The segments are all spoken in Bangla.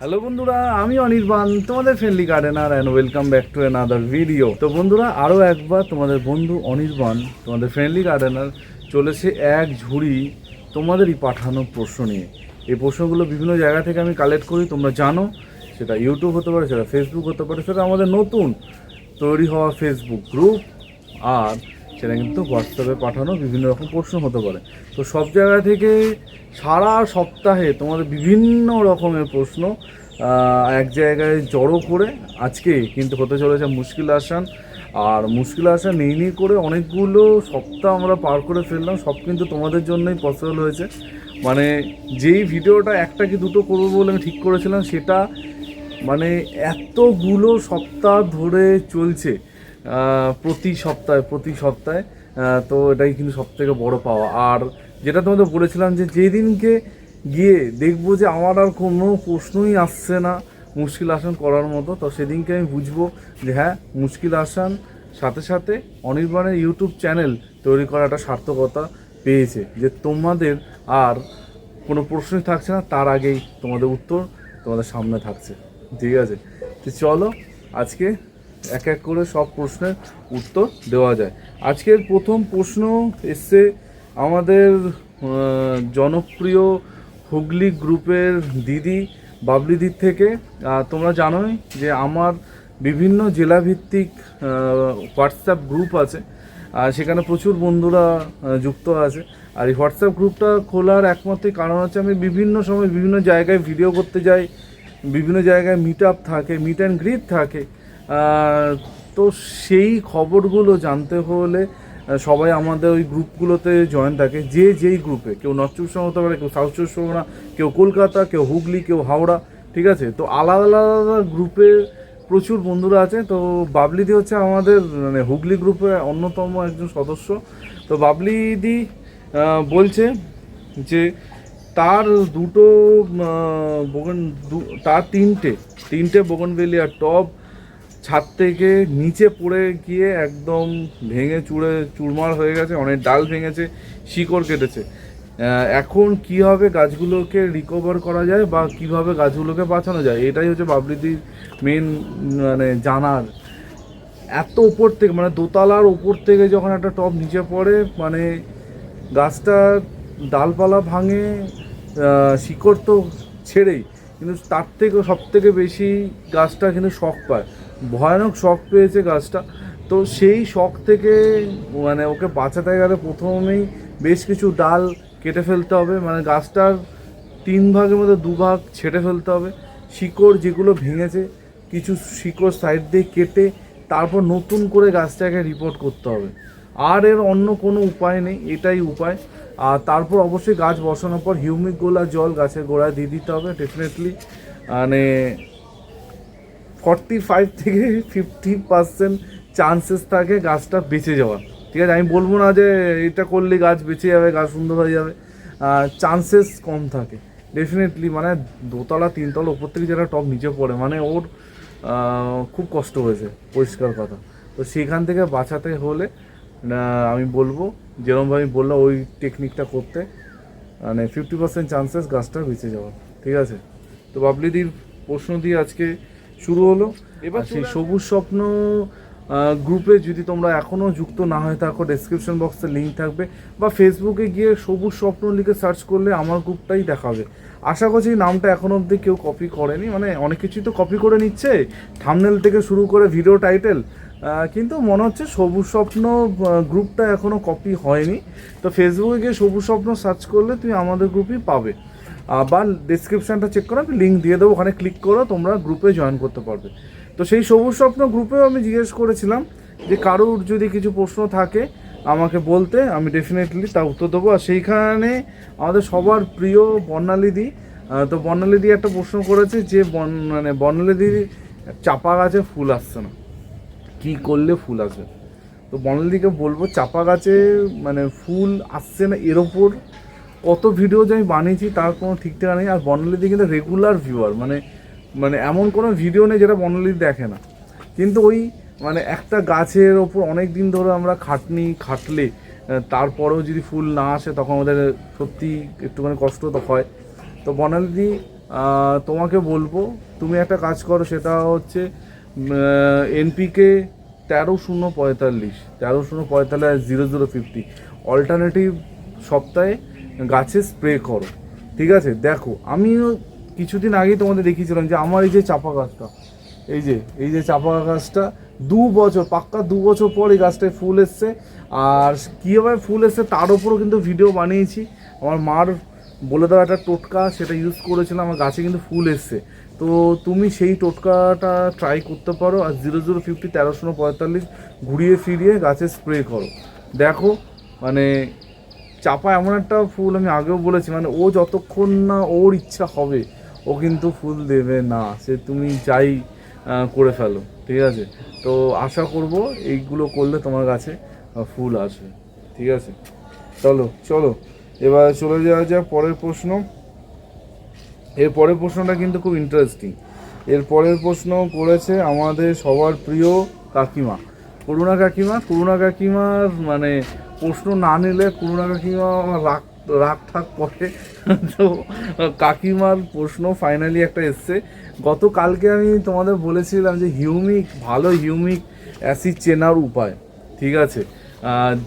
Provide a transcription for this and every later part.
হ্যালো বন্ধুরা, আমি অনির্বাণ, তোমাদের friendly gardener and welcome back to another video তো বন্ধুরা আরও একবার তোমাদের বন্ধু অনির্বাণ, তোমাদের ফ্রেন্ডলি গার্ডেনার চলেছে এক ঝুড়ি তোমাদেরই পাঠানো প্রশ্ন নিয়ে। এই প্রশ্নগুলো বিভিন্ন জায়গা থেকে আমি কালেক্ট করি, তোমরা জানো, সেটা ইউটিউব হতে পারে, সেটা ফেসবুক হতে পারে, সেটা আমাদের নতুন তৈরি হওয়া ফেসবুক গ্রুপ আর সেটা কিন্তু হোয়াটসঅ্যাপে পাঠানো বিভিন্ন রকম প্রশ্ন হতে পারে। তো সব জায়গা থেকে সারা সপ্তাহে তোমাদের বিভিন্ন রকমের প্রশ্ন এক জায়গায় জড়ো করে আজকে কিন্তু হতে চলেছে মুশকিল আসান। আর মুশকিল আসান নেই নেই করে অনেকগুলো সপ্তাহ আমরা পার করে ফেললাম, সব কিন্তু তোমাদের জন্যই পসিবল হয়েছে। মানে যেই ভিডিওটা একটা কি দুটো করব বলে আমি ঠিক করেছিলাম, সেটা মানে এতগুলো সপ্তাহ ধরে চলছে। প্রতি সপ্তাহে প্রতি সপ্তাহে তো এটাই কিন্তু সব থেকে বড় পাওয়া। আর যেটা তোমাদের বলেছিলাম যে যেদিনকে গিয়ে দেখব যে আমার আর কোনো প্রশ্নই আসছে না মুশকিল আসান করার মতো, তো সেদিনকে আমি বুঝব যে হ্যাঁ মুশকিল আসান সাথে সাথে অনির্বাণের ইউটিউব চ্যানেল তৈরি করা একটা সার্থকতা পেয়েছে। যে তোমাদের আর কোনো প্রশ্নই থাকছে না, তার আগেই তোমাদের উত্তর তোমাদের সামনে থাকছে। ঠিক আছে? তো চলো, আজকে এক এক করে সব প্রশ্নের উত্তর দেওয়া যায়। আজকের প্রথম প্রশ্ন এসছে আমাদের জনপ্রিয় হুগলি গ্রুপের দিদি বাবলিদির থেকে। তোমরা জানোই যে আমার বিভিন্ন জেলাভিত্তিক হোয়াটসঅ্যাপ গ্রুপ আছে। আর সেখানে প্রচুর বন্ধুরা যুক্ত আছে। আর এই হোয়াটসঅ্যাপ গ্রুপটা খোলার একমাত্র কারণ হচ্ছে আমি বিভিন্ন সময় বিভিন্ন জায়গায় ভিডিও করতে যাই, বিভিন্ন জায়গায় মিট আপ থাকে মিট অ্যান্ড গ্রিট থাকে। তো সেই খবরগুলো জানতে হলে সবাই আমাদের ওই গ্রুপগুলোতে জয়েন থাকে। যে যেই গ্রুপে, কেউ নর্থ চব্বিশ হতে পারে কেউ সাউথ চব্বিশ পরগনা, কেউ কলকাতা, কেউ হুগলি, কেউ হাওড়া, ঠিক আছে? তো আলাদা আলাদা গ্রুপে প্রচুর বন্ধুরা আছে। তো বাবলিদি হচ্ছে আমাদের মানে হুগলি গ্রুপের অন্যতম একজন সদস্য। তো বাবলিদি বলছে যে তার দুটো বগন তার তিনটে তিনটে বগনভেলিয়ার টব ছাদ থেকে নিচে পড়ে গিয়ে একদম ভেঙে চুড়ে চুরমার হয়ে গেছে, অনেক ডাল ভেঙেছে, শিকড় কেটেছে। এখন কীভাবে গাছগুলোকে রিকভার করা যায় বা কীভাবে গাছগুলোকে বাঁচানো যায়? এটাই হচ্ছে বাবলিদির মেন মানে জানার। এত উপর থেকে মানে দোতলার উপর থেকে যখন একটা টব নিচে পড়ে মানে গাছটা ডালপালা ভাঙে শিকড় তো ছেড়েই, কিন্তু তার থেকে সব থেকে বেশি গাছটা কিন্তু শখ পায়। ভয়ানক শখ পেয়েছে গাছটা। তো সেই শখ থেকে মানে ওকে বাঁচাতে গেলে প্রথমেই বেশ কিছু ডাল কেটে ফেলতে হবে। মানে গাছটার তিন ভাগের মধ্যে দু ভাগ ছেটে ফেলতে হবে। শিকড় যেগুলো ভেঙেছে, কিছু শিকড় সাইড দিয়ে কেটে তারপর নতুন করে গাছটাকে রিপোর্ট করতে হবে। আর এর অন্য কোনো উপায় নেই, এটাই উপায়। আর তারপর অবশ্যই গাছ বসানোর পর হিউমিক গোলা জল গাছের গোড়ায় দিয়ে দিতে হবে ডেফিনেটলি মানে ফর্টি ফাইভ থেকে ফিফটি পার্সেন্ট চান্সেস থাকে গাছটা বেঁচে যাওয়ার। ঠিক আছে, আমি বলব না যে এটা করলে গাছ বেঁচে যাবে, গাছ সুন্দর হয়ে যাবে। চান্সেস কম থাকে। ডেফিনেটলি মানে দোতলা, তিনতলা, ওপর থেকে যেটা টপ নিচে পড়ে মানে ওর খুব কষ্ট হয়েছে, পরিষ্কার কথা। তো সেখান থেকে বাঁচাতে হলে আমি বলব যেরকমভাবে আমি বললাম, ওই টেকনিকটা করতে মানে ফিফটি পার্সেন্ট চান্সেস গাছটা বেঁচে যাওয়ার। ঠিক আছে? তো বাবলিদির প্রশ্ন দিয়ে আজকে শুরু হলো। এবার সেই সবুজ স্বপ্ন গ্রুপে যদি তোমরা এখনও যুক্ত না হয়ে থাকো ডেসক্রিপশন বক্সে লিঙ্ক থাকবে বা ফেসবুকে গিয়ে সবুজ স্বপ্ন লিখে সার্চ করলে আমার গ্রুপটাই দেখাবে। আশা করছি নামটা এখন অবধি কেউ কপি করেনি মানে অনেক কিছুই তো কপি করে নিচ্ছে থামনেল থেকে শুরু করে ভিডিও টাইটেল কিন্তু মনে হচ্ছে সবুজ স্বপ্ন গ্রুপটা এখনও কপি হয়নি। তো ফেসবুকে গিয়ে সবুজ স্বপ্ন সার্চ করলে তুমি আমাদের গ্রুপই পাবে। বা ডিসক্রিপশনটা চেক করো, আমি লিঙ্ক দিয়ে দেবো, ওখানে ক্লিক করো, তোমরা গ্রুপে জয়েন করতে পারবে। তো সেই সবুজ স্বপ্ন গ্রুপেও আমি জিজ্ঞেস করেছিলাম যে কারোর যদি কিছু প্রশ্ন থাকে আমাকে বলতে, আমি ডেফিনেটলি তা উত্তর দেবো। আর সেইখানে আমাদের সবার প্রিয় বর্ণালীদি তো বর্ণালীদি একটা প্রশ্ন করেছে যে মানে বর্ণালীদি চাপা গাছে ফুল আসছে না। কি করলে ফুল আসবে? তো বর্ণালীদিকে বলব, চাপা গাছে মানে ফুল আসছে না এর ওপর কত ভিডিও যে আমি বানিয়েছি তার কোনো ঠিক ঠিকানা নেই। আর বর্ণালীদি কিন্তু রেগুলার ভিউয়ার মানে মানে এমন কোনো ভিডিও নেই যেটা বর্ণালীদি দেখে না। কিন্তু ওই মানে একটা গাছের ওপর অনেক দিন ধরে আমরা খাটনি, খাটলে তারপরেও যদি ফুল না আসে তখন আমাদের সত্যি একটুখানি কষ্ট তো হয়। তো বর্ণালীদি তোমাকে বলব, তুমি একটা কাজ করো, সেটা হচ্ছে এনপিকে তেরো শূন্য পঁয়তাল্লিশ, তেরো শূন্য পঁয়তাল্লিশ জিরো জিরো ফিফটি অল্টারনেটিভ সপ্তাহে গাছে স্প্রে করো, ঠিক আছে? দেখো, আমিও কিছুদিন আগেই তোমাদের দেখিয়েছিলাম যে আমার এই যে চাপা গাছটা, এই যে এই যে চাপা গাছটা দু বছর, পাক্কা দু বছর পর এই গাছটায় ফুল এসছে। আর কীভাবে ফুল এসছে তার উপরও কিন্তু ভিডিও বানিয়েছি। আমার মার বলে দেওয়া একটা টোটকা, সেটা ইউজ করেছিলাম, আমার গাছে কিন্তু ফুল এসছে। তো তুমি সেই টোটকাটা ট্রাই করতে পারো আর জিরো জিরো ফিফটি তেরোশো পঁয়তাল্লিশ ঘুরিয়ে ফিরিয়ে গাছে স্প্রে করো। দেখো মানে চাপা এমন একটা ফুল আমি আগেও বলেছি মানে ও যতক্ষণ না ওর ইচ্ছা হবে, ও কিন্তু ফুল দেবে না। সে তুমি যাই করে ফেলো, ঠিক আছে? তো আশা করব এইগুলো করলে তোমার কাছে ফুল আসবে, ঠিক আছে? চলো চলো। এবার চলে যাওয়া যাক পরের প্রশ্ন। এর পরের প্রশ্নটা কিন্তু খুব ইন্টারেস্টিং এর পরের প্রশ্ন করেছে আমাদের সবার প্রিয় কাকিমা। করুণা কাকিমা? করুণা কাকিমার মানে প্রশ্ন না নিলে করুণা কাকিমা আমার রাগ রাগ ঠাক করে। তো, কাকিমার প্রশ্ন ফাইনালি একটা এসছে। গতকালকে আমি তোমাদের বলেছিলাম যে হিউমিক ভালো হিউমিক অ্যাসিড চেনার উপায়, ঠিক আছে?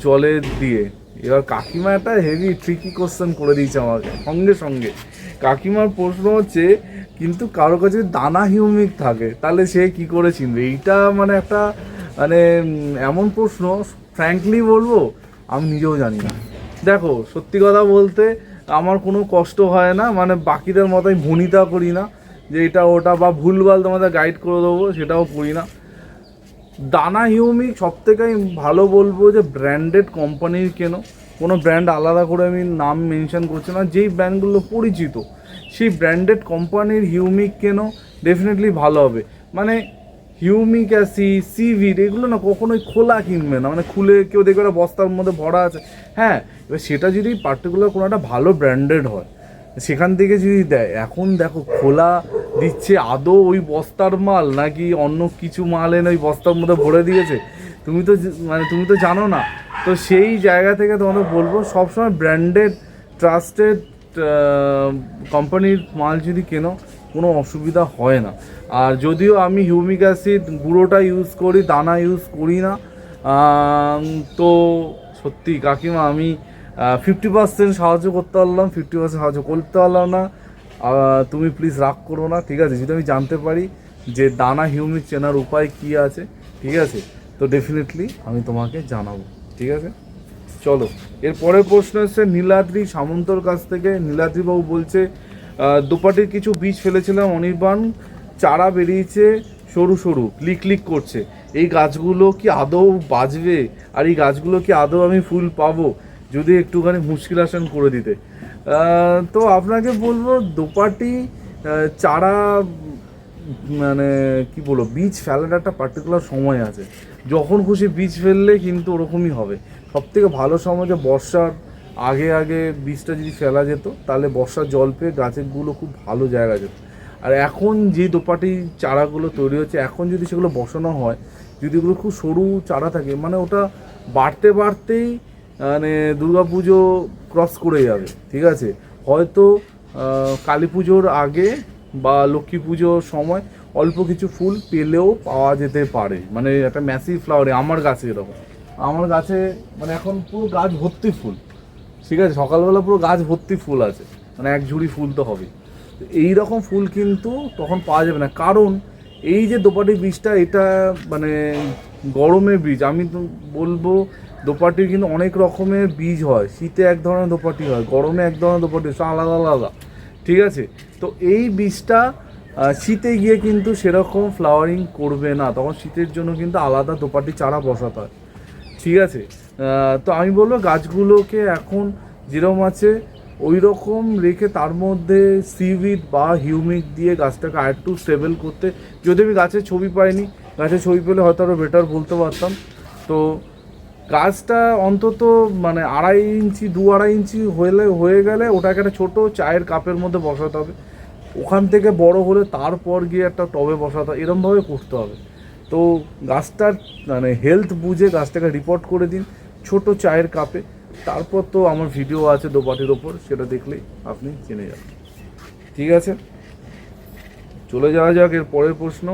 জলে দিয়ে। এবার কাকিমা একটা হেভি ট্রিকি কোশ্চেন করে দিয়েছে আমাকে, সঙ্গে সঙ্গে। কাকিমার প্রশ্ন হচ্ছে, কিন্তু কারও কাছে দানা হিউমিক থাকে, তাহলে সে কি করে চিনবে? এইটা মানে একটা মানে এমন প্রশ্ন ফ্র্যাঙ্কলি বলব আমি নিজেও জানি না। দেখো, সত্যি কথা বলতে আমার কোনো কষ্ট হয় না মানে বাকিদের মতো আমি ভনিতা করি না যে এটা ওটা বা ভুলভাল তোমাদের গাইড করে দেবো, সেটাও করি না। দানা হিউমিক সব থেকে আমি ভালো বলব যে ব্র্যান্ডেড কোম্পানির কেন, কোনো ব্র্যান্ড আলাদা করে আমি নাম মেনশন করছি না, যেই ব্র্যান্ডগুলো পরিচিত, সেই ব্র্যান্ডেড কোম্পানির হিউমিক কেন ডেফিনেটলি ভালো হবে। মানে হিউমিক অ্যাসিড, সিভিড, এগুলো না কখনোই খোলা কিনবে না। মানে খুলে কেউ দেখবে একটা বস্তার মধ্যে ভরা আছে। হ্যাঁ এবার সেটা যদি পার্টিকুলার কোনো একটা ভালো ব্র্যান্ডেড হয়, সেখান থেকে যদি দেয়, এখন দেখো খোলা দিচ্ছে আদৌ ওই বস্তার মাল নাকি অন্য কিছু মাল এনে ওই বস্তার মধ্যে ভরে দিয়েছে? তুমি তো মানে তুমি তো জানো না। তো সেই জায়গা থেকে তোমাদের বলব, সবসময় ব্র্যান্ডেড ট্রাস্টেড কোম্পানির মাল যদি কেনো কোনো অসুবিধা হয় না। আর যদিও আমি হিউমিক অ্যাসিড গুঁড়োটা ইউজ করি, দানা ইউজ করি না তো সত্যি কাকিমা আমি ফিফটি পার্সেন্ট সাহায্য করতে পারলাম ফিফটি পার্সেন্ট সাহায্য করতে পারলাম না। তুমি প্লিজ রাগ করো না, ঠিক আছে? যদি আমি জানতে পারি যে দানা হিউমিক চেনার উপায় কি আছে, ঠিক আছে? তো ডেফিনেটলি আমি তোমাকে জানাব, ঠিক আছে? চলো, এর পরের প্রশ্ন এসছে নীলাদ্রি সামন্তর কাছ থেকে, নীলাদ্রিবাবু বলছে দোপাটির কিছু বীজ ফেলেছিলাম অনির্বাণ। চারা বেরিয়েছে সরু সরু, ক্লিক ক্লিক করছে। এই গাছগুলো কি আদৌ বাঁচবে? আর এই গাছগুলো কি আদৌ আমি ফুল পাবো? যদি একটুখানি মুশকিল আসন করে দিতে। তো আপনাকে বলব, দোপাটি চারা মানে কি বলব, বীজ ফেলার একটা পার্টিকুলার সময় আছে। যখন খুশি বীজ ফেললে কিন্তু ওরকমই হবে। সব থেকে ভালো সময় যে বর্ষার আগে আগে বীজটা যদি ফেলা যেত, তাহলে বর্ষার জল পেয়ে গাছেরগুলো খুব ভালো জায়গা যেত। আর এখন যে দোপাটি চারাগুলো তৈরি হচ্ছে, এখন যদি সেগুলো বসানো হয়, যদি ওগুলো খুব সরু চারা থাকে মানে ওটা বাড়তে বাড়তেই মানে দুর্গাপুজো ক্রস করে যাবে, ঠিক আছে? হয়তো কালী পুজোর আগে বা লক্ষ্মী পুজোর সময় অল্প কিছু ফুল পেলেও পাওয়া যেতে পারে। মানে একটা ম্যাসিভ ফ্লাওয়ারে আমার গাছে এরকম। আমার গাছে মানে এখন পুরো গাছ ভর্তি ফুল। ঠিক আছে, সকালবেলা পুরো গাছ ভর্তি ফুল আছে মানে এক ঝুড়ি ফুল তো হবেই। এই রকম ফুল কিন্তু তখন পাওয়া যাবে না। কারণ এই যে দোপাটি বীজটা, এটা মানে গরমের বীজ, আমি তো বলব দোপাটির কিন্তু অনেক রকমের বীজ হয়। শীতে এক ধরনের দোপাটি হয়, গরমে এক ধরনের দোপাটি হয় আলাদা আলাদা। ঠিক আছে? তো এই বীজটা শীতে গিয়ে কিন্তু সেরকম ফ্লাওয়ারিং করবে না। তখন শীতের জন্য কিন্তু আলাদা দোপাটি চারা বসাতে হয়। ঠিক আছে? তো আমি বলব গাছগুলোকে এখন যেরকম আছে ওই রকম রেখে তার মধ্যে সিভিড বা হিউমিক দিয়ে গাছটাকে আরেকটু স্টেবল করতে। যদি আমি গাছের ছবি পাইনি গাছের ছবি পেলে হয়তো আরও বেটার বলতে পারতাম। তো গাছটা অন্তত মানে আড়াই ইঞ্চি, দু আড়াই ইঞ্চি হলে, হয়ে গেলে ওটাকে একটা ছোটো চায়ের কাপের মধ্যে বসাতে হবে। ওখান থেকে বড় হলে তারপর গিয়ে একটা টবে বসাতে হবে। এরমভাবে করতে হবে। তো গাছটার মানে হেলথ বুঝে গাছটাকে রিপোর্ট করে দিন। ছোট চায়ের কাপে। তারপর তো আমার ভিডিও আছে দোপাটির ওপর সেটা দেখলেই আপনি চিনে যাবেন। ঠিক আছে? চলে যাওয়া যাক এর পরের প্রশ্ন।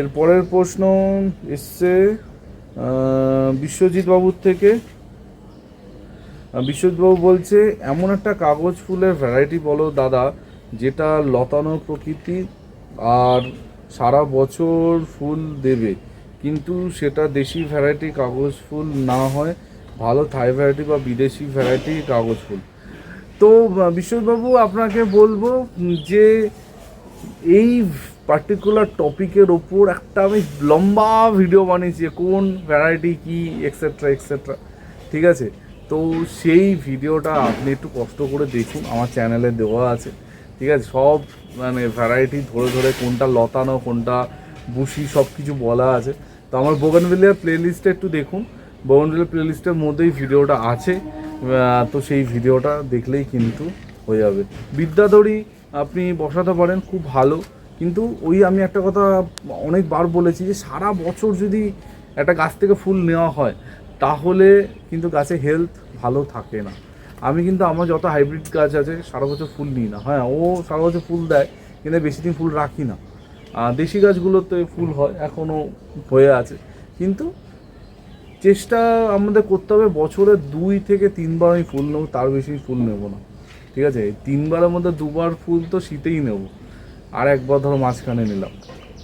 এর পরের প্রশ্ন এসছে বিশ্বজিৎ বাবুর থেকে। আহ, বিশ্বজিৎ বাবু বলছে এমন একটা কাগজ ফুলের ভ্যারাইটি বলো দাদা যেটা লতানো প্রকৃতি আর সারা বছর ফুল দেবে। কিন্তু সেটা দেশি ভ্যারাইটি কাগজ ফুল না হয় ভালো থাই ভ্যারাইটি বা বিদেশি ভ্যারাইটি কাগজ ফুল। তো আহ, বিশ্বজিৎবাবু আপনাকে বলব যে এই পার্টিকুলার টপিকের ওপর একটা আমি লম্বা ভিডিও বানিয়েছি কোন ভ্যারাইটি কি এক্সেট্রা এক্সেট্রা ঠিক আছে? তো সেই ভিডিওটা আপনি একটু কষ্ট করে দেখুন আমার চ্যানেলে দেওয়া আছে। ঠিক আছে? সব মানে ভ্যারাইটি ধরে ধরে কোনটা লতানো কোনটা বুসি সব কিছু বলা আছে। তো আমার বোগানভিলিয়ার প্লেলিস্টে একটু দেখুন। বোগানভিলিয়ার প্লেলিস্টের মধ্যেই ভিডিওটা আছে। তো সেই ভিডিওটা দেখলেই কিন্তু হয়ে যাবে। বিদ্যাধরী আপনি বসাতে পারেন, খুব ভালো। কিন্তু ওই আমি একটা কথা অনেকবার বলেছি যে, সারা বছর যদি একটা গাছ থেকে ফুল নেওয়া হয়, তাহলে কিন্তু গাছে হেলথ ভালো থাকে না। আমি কিন্তু, আমার যত হাইব্রিড গাছ আছে, সারা বছর ফুল নিই না। হ্যাঁ ও সারা বছর ফুল দেয়, কিন্তু বেশি দিন ফুল রাখি না। দেশি গাছগুলোতে ফুল হয় এখনও হয়ে আছে। কিন্তু চেষ্টা আমাদের করতে হবে, বছরে দুই থেকে তিনবার আমি ফুল নেব, তার বেশি ফুল নেব না। ঠিক আছে? তিনবারের মধ্যে দুবার ফুল তো শীতেই নেব। আর একবার ধরো মাঝখানে নিলাম।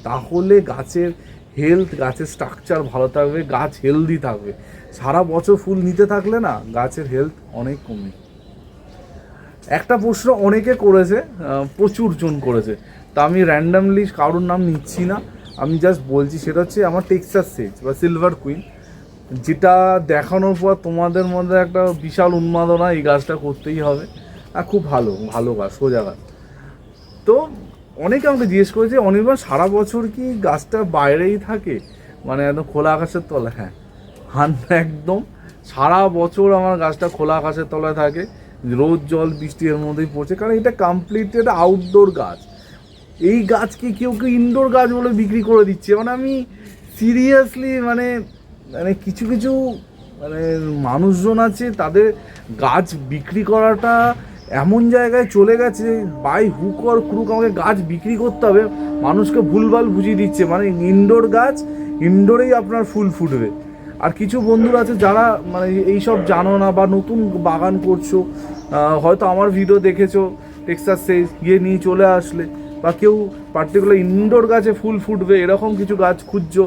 তাহলে গাছের হেলথ গাছের স্ট্রাকচার ভালো থাকবে, গাছ হেলদি থাকবে। সারা বছর ফুল নিতে থাকলে না, গাছের হেলথ অনেক কমে। একটা প্রশ্ন অনেকে করেছে প্রচুর জন করেছে। তা আমি র্যান্ডামলি কারোর নাম নিচ্ছি না, আমি জাস্ট বলছি, সেটা হচ্ছে আমার টেক্সাস সেজ বা সিলভার কুইন যেটা দেখানোর পর তোমাদের মধ্যে একটা বিশাল উন্মাদনা এই গাছটা করতেই হবে। আর খুব ভালো ভালো গাছ, সোজা গাছ। তো অনেকে আমাকে জিজ্ঞেস করেছে, অনির্বাণ, সারা বছর কি গাছটা বাইরেই থাকে? মানে একদম খোলা আকাশের তলা হ্যাঁ হান একদম। সারা বছর আমার গাছটা খোলা আকাশের তলায় থাকে। রোদ, জল, বৃষ্টি এর মধ্যেই পড়ছে। কারণ এটা কমপ্লিট এটা আউটডোর গাছ। এই গাছকে কেউ কেউ ইনডোর গাছ বলে বিক্রি করে দিচ্ছে। মানে আমি সিরিয়াসলি মানে মানে কিছু কিছু মানে মানুষজন আছে, তাদের গাছ বিক্রি করাটা এমন জায়গায় চলে গেছে বাই হুক আর ক্রুক আমাকে গাছ বিক্রি করতে হবে, মানুষকে ভুলভাল বুঝিয়ে দিচ্ছে। মানে ইনডোর গাছ ইনডোরেই আপনার ফুল ফুটবে। আর কিছু বন্ধুরা আছে যারা মানে এইসব জানো না বা নতুন বাগান করছ হয়তো আমার ভিডিও দেখেছ টেক্সাসে গিয়ে নিয়ে চলে আসলে, বা কেউ পার্টিকুলার ইনডোর গাছে ফুল ফুটবে, এরকম কিছু গাছ খুঁজছো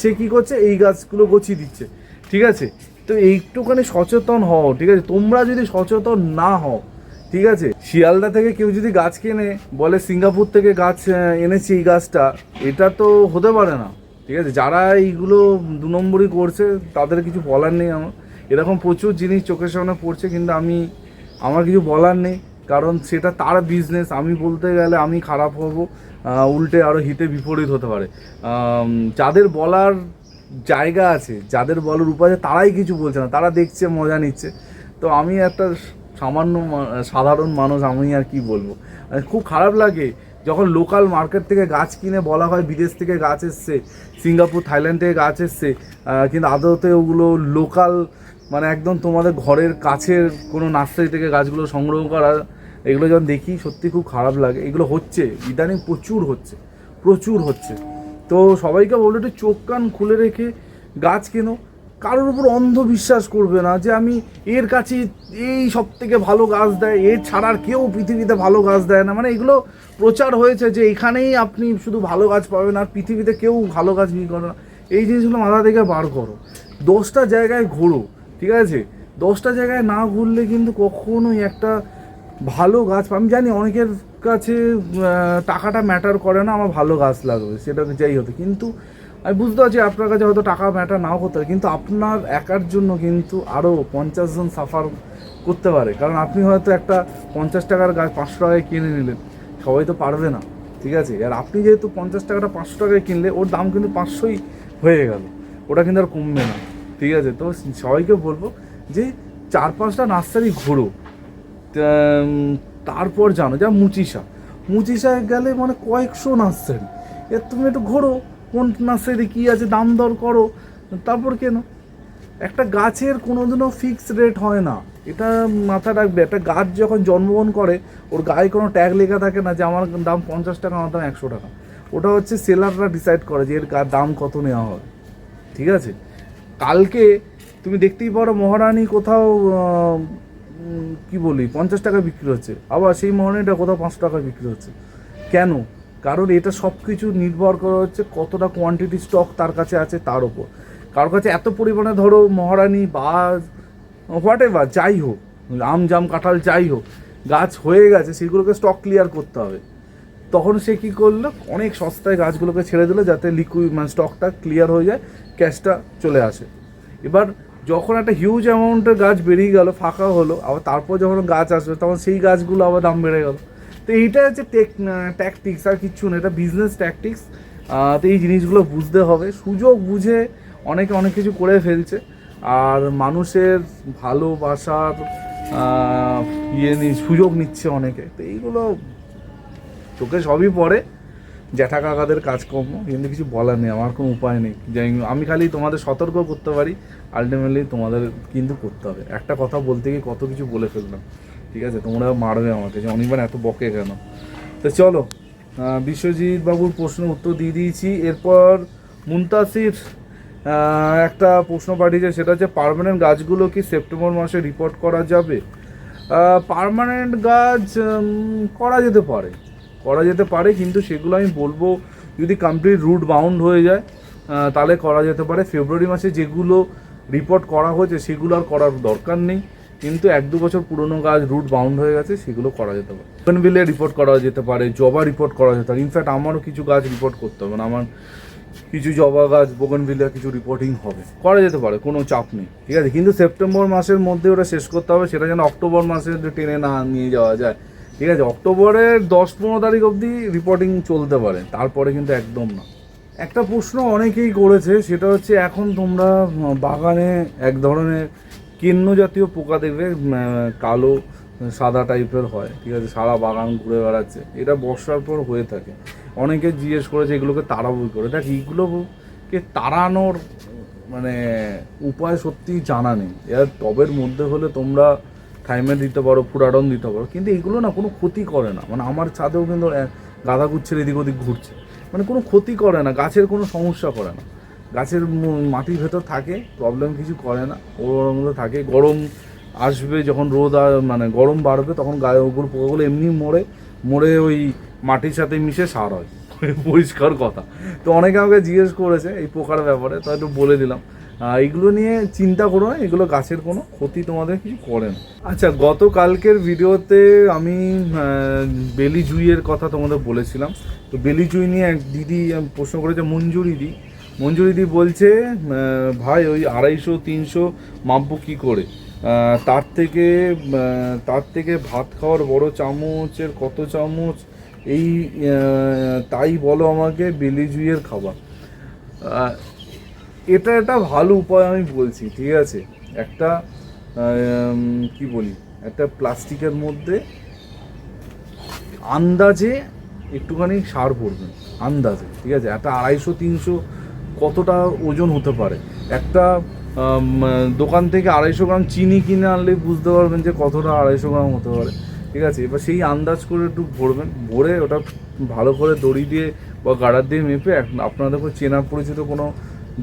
সে কী করছে? এই গাছগুলো গছিয়ে দিচ্ছে। ঠিক আছে? তো এইটুখানি সচেতন হও, ঠিক আছে? তোমরা যদি সচেতন না হও, ঠিক আছে? শিয়ালদা থেকে কেউ যদি গাছ কেনে, বলে সিঙ্গাপুর থেকে গাছ এনেছি এই গাছটা, এটা তো হতে পারে না। ঠিক আছে? যারা এইগুলো দু নম্বরই করছে, তাদের কিছু বলার নেই আমার। এরকম প্রচুর জিনিস চোখের সামনে পড়ছে, কিন্তু আমি, আমার কিছু বলার নেই। কারণ সেটা তার বিজনেস আমি বলতে গেলে আমি খারাপ হব। উল্টে আরও হিতে বিপরীত হতে পারে। যাদের বলার জায়গা আছে, যাদের বলার উপায় তারাই কিছু বলছে না, তারা দেখছে, মজা নিচ্ছে। তো আমি একটা সামান্য সাধারণ মানুষ, আমি আর কি বলব? মানে খুব খারাপ লাগে যখন লোকাল মার্কেট থেকে গাছ কিনে বলা হয়, বিদেশ থেকে গাছ এসছে, সিঙ্গাপুর, থাইল্যান্ড থেকে গাছ এসছে কিন্তু আদতে ওগুলো লোকাল মানে একদম তোমাদের ঘরের কাছের কোনো নার্সারি থেকে গাছগুলো সংগ্রহ করা এগুলো যখন দেখি, সত্যি খুব খারাপ লাগে। এগুলো হচ্ছে, ইদানিং প্রচুর হচ্ছে প্রচুর হচ্ছে। তো সবাইকে বলব, একটু চোখ কান খুলে রেখে গাছ কেনো। কারোর উপর অন্ধবিশ্বাস করবে না যে আমি এর কাছে এই সব থেকে ভালো গাছ দেয়, এর ছাড়ার কেউ পৃথিবীতে ভালো গাছ দেয় না। মানে এগুলো প্রচার হয়েছে যে এখানেই আপনি শুধু ভালো গাছ পাবেন আর পৃথিবীতে কেউ ভালো গাছ বিক্রি করে না। এই জিনিসগুলো মাথা থেকে বার করো। দশটা জায়গায় ঘোরো, ঠিক আছে? দশটা জায়গায় না ঘুরলে কিন্তু কখনোই একটা ভালো গাছ আমি জানি অনেকের কাছে টাকাটা ম্যাটার করে না, আমার ভালো গাছ লাগবে, সেটা যাই হতো কিন্তু আমি বুঝতে পারছি আপনার কাছে হয়তো টাকা ম্যাটার নাও করতে পারে, কিন্তু আপনার একার জন্য কিন্তু আরও পঞ্চাশ জন সাফার করতে পারে। কারণ আপনি হয়তো একটা পঞ্চাশ টাকার গাছ পাঁচশো টাকায় কিনে নিলেন, সবাই তো পারবে না, ঠিক আছে? আর আপনি যেহেতু পঞ্চাশ টাকাটা পাঁচশো টাকায় কিনলে, ওর দাম কিন্তু পাঁচশোই হয়ে গেল, ওটা কিন্তু আর কমবে না, ঠিক আছে? তো সবাইকে বলব যে চার পাঁচটা নার্সারি ঘোরো তারপর জানো যা মুচিসা মুচিসায় গেলে মানে কয়েকশো নার্সারি। এর তুমি একটু ঘোরো, কোন নার্সারি কী আছে, দাম দর করো, তারপর কেন? একটা গাছের কোনোদিনও ফিক্স রেট হয় না। এটা মাথা রাখবে, একটা গাছ যখন জন্মগ্রহণ করে, ওর গায়ে কোনো ট্যাগ লেখা থাকে না যে আমার দাম পঞ্চাশ টাকা, আমার দাম একশো টাকা। ওটা হচ্ছে সেলাররা ডিসাইড করে যে এর দাম কত নেওয়া হবে ঠিক আছে? কালকে তুমি দেখতেই পারো মহারানী কোথাও কি বলি, পঞ্চাশ টাকা বিক্রি হচ্ছে। আবার সেই মহারানীটা কোথাও পাঁচশো টাকা বিক্রি হচ্ছে। কেন? কারণ এটা সব কিছু নির্ভর করা হচ্ছে কতটা কোয়ান্টিটি স্টক তার কাছে আছে তার ওপর কারোর কাছে এত পরিমাণে ধরো মহারানী বা হোয়াট এভার যাই হোক, আম, জাম, কাঁঠাল, যাই হোক, গাছ হয়ে গেছে, সেগুলোকে স্টক ক্লিয়ার করতে হবে। তখন সে কী করল? অনেক সস্তায় গাছগুলোকে ছেড়ে দিল যাতে লিকুইড মানে স্টকটা ক্লিয়ার হয়ে যায় ক্যাশটা চলে আসে। এবার যখন একটা হিউজ অ্যামাউন্টের গাছ বেরিয়ে গেল, ফাঁকা হলো, আবার তারপর যখন গাছ আসবে, তখন সেই গাছগুলো আবার দাম বেড়ে গেল। তো এইটা হচ্ছে টেক ট্যাকটিক্স আর কিচ্ছু না, এটা বিজনেস ট্যাকটিক্স তো এই জিনিসগুলো বুঝতে হবে। সুযোগ বুঝে অনেকে অনেক কিছু করে ফেলছে। আর মানুষের ভালোবাসার ইয়ে সুযোগ নিচ্ছে অনেকে। তো এইগুলো চোখে সবই পড়ে। জ্যাঠা কাকাদের কাজকর্ম, কিন্তু কিছু বলার নেই, আমার কোনো উপায় নেই। আমি খালি তোমাদের সতর্ক করতে পারি। আলটিমেটলি তোমাদের কিন্তু করতে হবে। একটা কথা বলতে গিয়ে কত কিছু বলে ফেললাম, ঠিক আছে? তোমরা মারবে আমাকে, যে অনির্বাণ এত বকে কেন? তো চলো বিশ্বজিৎ বাবুর প্রশ্ন উত্তর দিয়ে দিয়েছি। এরপর মুনতাসির একটা প্রশ্ন পাঠিয়েছে, সেটা হচ্ছে পারমানেন্ট গাছগুলো কি সেপ্টেম্বর মাসে রিপোর্ট করা যাবে? পারমানেন্ট গাছ করা যেতে পারে। করা যেতে পারে, কিন্তু সেগুলো আমি বলব, যদি কমপ্লিট রুট বাউন্ড হয়ে যায় তাহলে করা যেতে পারে। ফেব্রুয়ারি মাসে যেগুলো রিপোর্ট করা হয়েছে, সেগুলো আর করার দরকার নেই। কিন্তু এক দু বছর পুরনো গাছ রুট বাউন্ড হয়ে গেছে, সেগুলো করা যেতে পারে। বিলে রিপোর্ট করা যেতে পারে জবা রিপোর্ট করা যেতে পারে। ইনফ্যাক্ট আমারও কিছু গাছ রিপোর্ট করতে হবে না আমার কিছু জবা গাছ বোগনভিলিয়া কিছু রিপোর্টিং হবে। করা যেতে পারে, কোনো চাপ নেই, ঠিক আছে? কিন্তু সেপ্টেম্বর মাসের মধ্যে ওটা শেষ করতে হবে, সেটা যেন অক্টোবর মাসে টেনে না নিয়ে যাওয়া যায়, ঠিক আছে? অক্টোবরের দশ পনেরো তারিখ অবধি রিপোর্টিং চলতে পারে, তারপরে কিন্তু একদম না। একটা প্রশ্ন অনেকেই করেছে, সেটা হচ্ছে এখন তোমরা বাগানে এক ধরনের কেন্ন জাতীয় পোকা দেখবে কালো, সাদা টাইপের হয়, ঠিক আছে, সারা বাগান ঘুরে বেড়াচ্ছে, এটা বর্ষার পর হয়ে থাকে। অনেকে জিজ্ঞেস করেছে এগুলোকে তাড়াবো করে। দেখ, এইগুলোকে তাড়ানোর মানে উপায় সত্যি জানা নেই। এর টবের মধ্যে হলে তোমরা থাইমে দিতে পারো ফুরাডন দিতে পারো, কিন্তু এগুলো না কোনো ক্ষতি করে না। মানে আমার ছাদেও কিন্তু গাঁদা গুচ্ছের এদিক ওদিক ঘুরছে। মানে কোনো ক্ষতি করে না, গাছের কোনো সমস্যা করে না। গাছের মাটির ভেতর থাকে প্রবলেম কিছু করে না, ওর মধ্যে থাকে। গরম আসবে যখন রোদ আর মানে গরম বাড়বে, তখন গায়ে ওগুলো পোকাগুলো এমনি মরে মরে ওই মাটির সাথে মিশে সার হয়। পরিষ্কার কথা। তো অনেকে আমাকে জিজ্ঞেস করেছে এই পোকার ব্যাপারে, তো একটু বলে দিলাম। এগুলো নিয়ে চিন্তা করো না, এগুলো গাছের কোনো ক্ষতি তোমাদের কিছু করে না। আচ্ছা গতকালকের ভিডিওতে আমি বেলি জুইয়ের কথা তোমাদের বলেছিলাম। তো বেলি জুই নিয়ে এক দিদি প্রশ্ন করেছে মঞ্জুরি দি মঞ্জুরি দি বলছে ভাই, ওই আড়াইশো, তিনশো মাপবো কী করে? তার থেকে তার থেকে ভাত খাওয়ার বড় চামচের কত চামচ? এই তাই বলো আমাকে বেলি জুইয়ের খাবার এটা একটা ভালো উপায় আমি বলছি, ঠিক আছে? একটা কি বলি? একটা প্লাস্টিকের মধ্যে আন্দাজে একটুখানি সার পড়বেন আন্দাজে, ঠিক আছে? একটা আড়াইশো, তিনশো কতটা ওজন হতে পারে? একটা দোকান থেকে আড়াইশো গ্রাম চিনি কিনে আনলে বুঝতে পারবেন যে কতটা আড়াইশো গ্রাম হতে পারে, ঠিক আছে? এবার সেই আন্দাজ করে একটু ভরবেন, ভরে ওটা ভালো করে দড়ি দিয়ে বা গাড়ার দিয়ে মেপে আপনাদের চেনা পরিচিত কোনো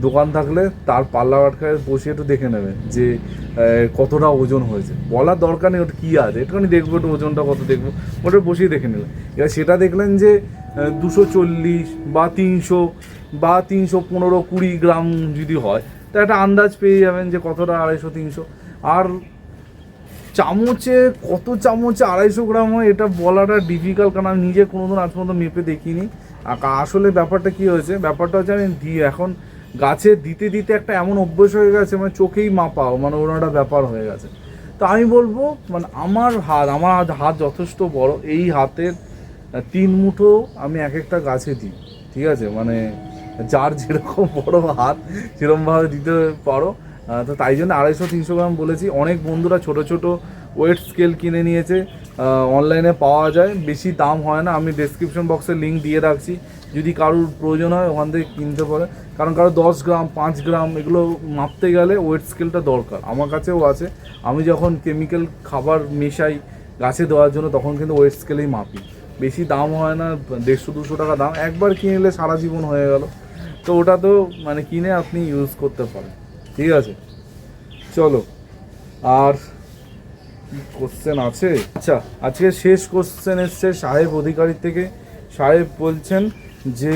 দোকান থাকলে তার পাল্লা আটকায় বসে একটু দেখে নেবেন যে কতটা ওজন হয়েছে। বলার দরকার নেই ওটা কী আছে একটুখানি দেখব, একটু ওজনটা কত দেখব। ওটা বসেই দেখে নিলেন এবার সেটা দেখলেন যে দুশো চল্লিশ বা তিনশো বা তিনশো পনেরো কুড়ি গ্রাম যদি হয়, তা একটা আন্দাজ পেয়ে যাবেন যে কতটা আড়াইশো, তিনশো। আর চামচে, কত চামচে আড়াইশো গ্রাম হয়, এটা বলাটা ডিফিকাল্ট কারণ আমি নিজে কোনোদিন আজ পর্যন্ত মেপে দেখিনি। আসলে ব্যাপারটা কি হয়েছে? ব্যাপারটা হচ্ছে আমি এখন গাছে দিতে দিতে একটা এমন অভ্যেস হয়ে গেছে মানে চোখেই মাপাও মানে ওরকম একটা ব্যাপার হয়ে গেছে। তো আমি বলব মানে আমার হাত, আমার হাত- হাত যথেষ্ট বড়, এই হাতের তিন মুঠো আমি এক একটা গাছে দিই, ঠিক আছে? মানে যার যেরকম বড় হাত, সেরকমভাবে দিতে পারো। তো তাই জন্য আড়াইশো, তিনশো গ্রাম বলেছি। অনেক বন্ধুরা ছোট ছোট ওয়েট স্কেল কিনে নিয়েছে অনলাইনে পাওয়া যায়, বেশি দাম হয় না, আমি ডেসক্রিপশন বক্সে লিঙ্ক দিয়ে রাখছি। যদি কারোর প্রয়োজন হয়, ওখান থেকে কিনতে পারে। কারণ কারও দশ গ্রাম, পাঁচ গ্রাম, এগুলো মাপতে গেলে ওয়েট স্কেলটা দরকার। আমার কাছেও আছে। আমি যখন কেমিক্যাল খাবার মেশাই গাছে দেওয়ার জন্য, তখন কিন্তু ওয়েট স্কেলেই মাপি। বেশি দাম হয় না, দেড়শো, দুশো টাকা দাম। একবার কিনে নিলে সারা জীবন হয়ে গেল। তো ওটা তো মানে কিনে আপনি ইউজ করতে পারেন। ঠিক আছে? চলো। আর কোশ্চেন আছে? আচ্ছা আজকে শেষ কোশ্চেন এসছে সাহেব অধিকারী থেকে। সাহেব বলছেন যে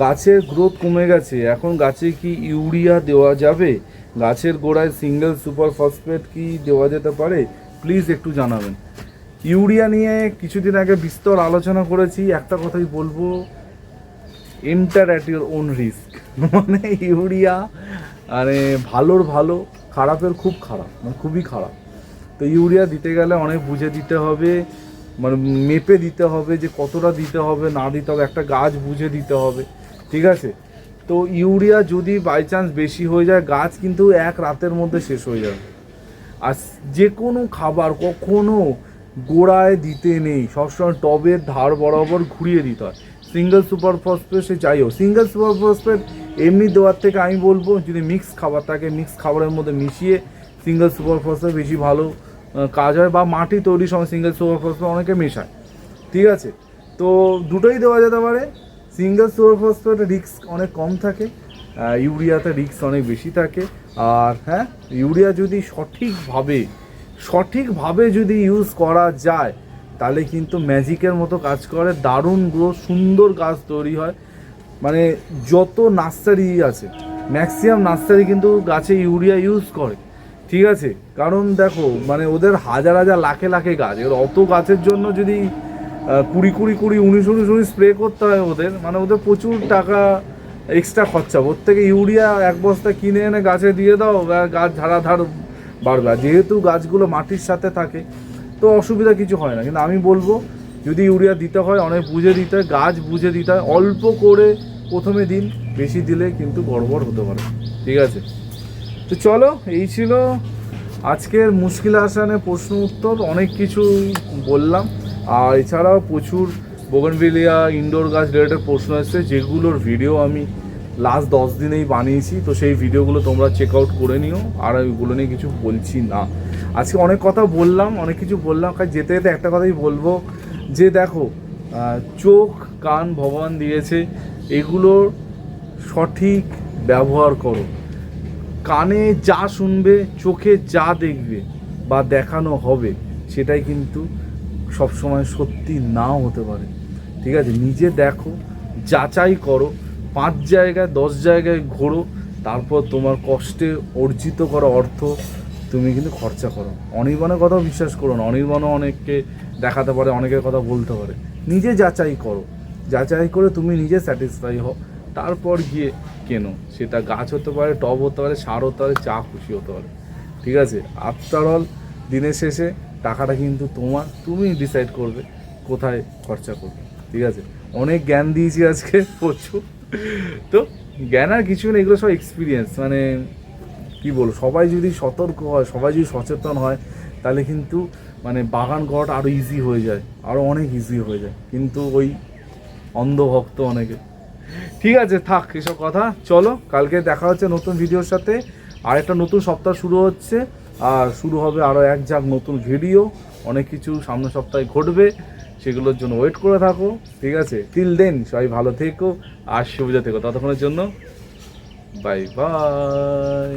গাছের গ্রোথ কমে গেছে, এখন গাছে কি ইউরিয়া দেওয়া যাবে? গাছের গোড়ায় সিঙ্গেল সুপার ফসফেট কি দেওয়া যেতে পারে? প্লিজ একটু জানাবেন। ইউরিয়া নিয়ে কিছুদিন আগে বিস্তর আলোচনা করেছি, একটা কথাই বলব enter at your own risk মানে ইউরিয়া মানে ভালোর ভালো, খারাপের খুব খারাপ মানে খুবই খারাপ। তো ইউরিয়া দিতে গেলে অনেক বুঝে দিতে হবে মানে মেপে দিতে হবে যে কতটা দিতে হবে, না দিতে হবে, একটা গাছ বুঝে দিতে হবে, ঠিক আছে? তো ইউরিয়া যদি বাই চান্স বেশি হয়ে যায়, গাছ কিন্তু এক রাতের মধ্যে শেষ হয়ে যাবে। আর যে কোনো খাবার কখনো গোড়ায় দিতে নেই, সবসময় টবের ধার বরাবর ঘুরিয়ে দিতে হয়। সিঙ্গেল সুপার ফসফেট সে যাই হোক সিঙ্গেল সুপার ফসফেট এমনি দেওয়ার থেকে আমি বলব, যদি মিক্স খাবার থাকে মিক্স খাবারের মধ্যে মিশিয়ে সিঙ্গেল সুপার ফসফেট বেশি ভালো কাজ হয় বা মাটি তৈরির সময় সিঙ্গেল সুপার ফসফেট অনেকে মেশায়। ঠিক আছে? তো দুটোই দেওয়া যেতে পারে। সিঙ্গেল সুপার ফসফেট রিস্ক অনেক কম থাকে ইউরিয়াতে রিস্ক অনেক বেশি থাকে। আর হ্যাঁ ইউরিয়া যদি সঠিকভাবে সঠিকভাবে যদি ইউজ করা যায়, তাহলে কিন্তু ম্যাজিকের মতো কাজ করে। দারুণ গ্রো সুন্দর গাছ তৈরি হয়। মানে যত নার্সারি আছে ম্যাক্সিমাম নার্সারি কিন্তু গাছে ইউরিয়া ইউজ করে। ঠিক আছে? কারণ দেখো মানে ওদের হাজার হাজার লাখে লাখে গাছ। এবার অত গাছের জন্য যদি কুড়ি কুড়ি কুড়ি উনিশ উনিশ উনিশ স্প্রে করতে হয় ওদের মানে ওদের প্রচুর টাকা এক্সট্রা খরচা। ওর থেকে ইউরিয়া এক বস্তা কিনে এনে গাছে দিয়ে দাও গাছ ধারাধার বাড়বে যেহেতু গাছগুলো মাটির সাথে থাকে, তো অসুবিধা কিছু হয় না। কিন্তু আমি বলব, যদি ইউরিয়া দিতে হয়, অনেক বুঝে দিতে হয়, গাছ বুঝে দিতে হয়, অল্প করে প্রথমে দিন, বেশি দিলে কিন্তু গড়বড় হতে পারে। ঠিক আছে? তো চলো, এই ছিল আজকের মুশকিল আসানে প্রশ্ন উত্তর, অনেক কিছু বললাম। আর এছাড়াও প্রচুর বোগনভিলিয়া ইনডোর গাছ রিলেটেড প্রশ্ন এসেছে, যেগুলোর ভিডিও আমি লাস্ট দশ দিনেই বানিয়েছি। তো সেই ভিডিওগুলো তোমরা চেক আউট করে নিও, আর ওইগুলো নিয়ে কিছু বলছি না। আজকে অনেক কথা বললাম, অনেক কিছু বললাম কাজ যেতে যেতে একটা কথাই বলব, যে দেখো চোখ, কান ভগবান দিয়েছে, এগুলোর সঠিক ব্যবহার করো। কানে যা শুনবে, চোখে যা দেখবে বা দেখানো হবে, সেটাই কিন্তু সবসময় সত্যি নাও হতে পারে। ঠিক আছে? নিজে দেখো, যাচাই করো, পাঁচ জায়গায়, দশ জায়গায় ঘোরো, তারপর তোমার কষ্টে অর্জিত করা অর্থ তুমি কিন্তু খরচা করো। অনির্বাণের কথাও বিশ্বাস করো না। অনির্বাণও অনেককে দেখাতে পারে, অনেকের কথা বলতে পারে। নিজে যাচাই করো। যাচাই করে তুমি নিজে স্যাটিসফাই হও। তারপর গিয়ে কেনো? সেটা গাছ হতে পারে, টব হতে পারে, সার হতে পারে, চা খুশি হতে পারে। ঠিক আছে? আফটার অল দিনের শেষে টাকাটা কিন্তু তোমার, তুমি ডিসাইড করবে কোথায় খরচা করবে। ঠিক আছে? অনেক জ্ঞান দিয়েছি আজকে প্রচুর। তো জ্ঞান আর কিছু না এগুলো সব এক্সপিরিয়েন্স মানে কি বলব, সবাই যদি সতর্ক হয়, সবাই যদি সচেতন হয়, তাহলে কিন্তু মানে বাগান করাটা আরও ইজি হয়ে যায় আরও অনেক ইজি হয়ে যায়। কিন্তু ওই অন্ধভক্ত অনেকে। ঠিক আছে, থাক, এসব কথা। চলো, কালকে দেখা হচ্ছে নতুন ভিডিওর সাথে। আর একটা নতুন সপ্তাহ শুরু হচ্ছে। আর শুরু হবে আরও এক ঝাঁক নতুন ভিডিও। অনেক কিছু সামনের সপ্তাহে ঘটবে, সেগুলোর জন্য ওয়েট করে থাকো, ঠিক আছে? তিল দেন সবাই ভালো থেকো, আর সুবিধা থেকো ততক্ষণের জন্য বাই বাই